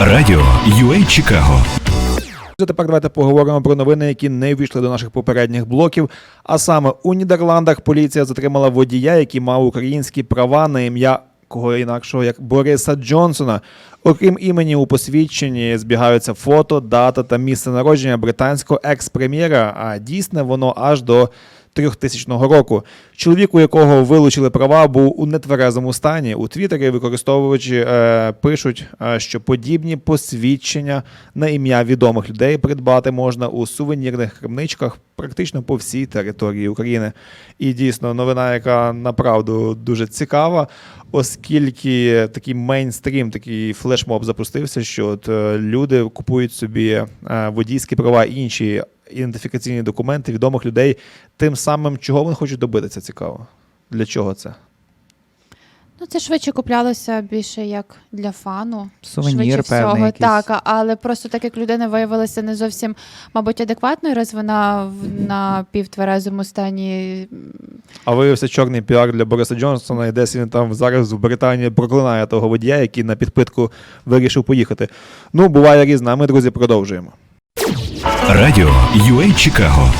Радіо UA Чикаго. Тепер давайте поговоримо про новини, які не ввійшли до наших попередніх блоків. А саме у Нідерландах поліція затримала водія, який мав українські права на ім'я кого інакшого як Бориса Джонсона. Окрім імені у посвідченні збігаються фото, дата та місце народження британського екс-прем'єра, а дійсне воно аж до 3000 року. Чоловік, у якого вилучили права, був у нетверезому стані. У Твіттері використовувачі е, пишуть, е, що подібні посвідчення на ім'я відомих людей придбати можна у сувенірних крамничках практично по всій території України. І дійсно новина, яка направду дуже цікава, оскільки такий мейнстрім, такий флешмоб запустився, що от, е, люди купують собі е, водійські права інші ідентифікаційні документи відомих людей, тим самим, чого вони хочуть добитися, цікаво. Для чого це? Ну, це швидше куплялося більше як для фану. Сувенір швидше певний всього. якийсь. Так, але просто так як людина виявилася не зовсім, мабуть, адекватною, раз вона в на півтверезому стані. А виявився чорний піар для Бориса Джонсона, і десь він там зараз в Британії проклинає того водія, який на підпитку вирішив поїхати. Ну, буває різне, а ми, друзі, продовжуємо. Радіо UA Чикаго.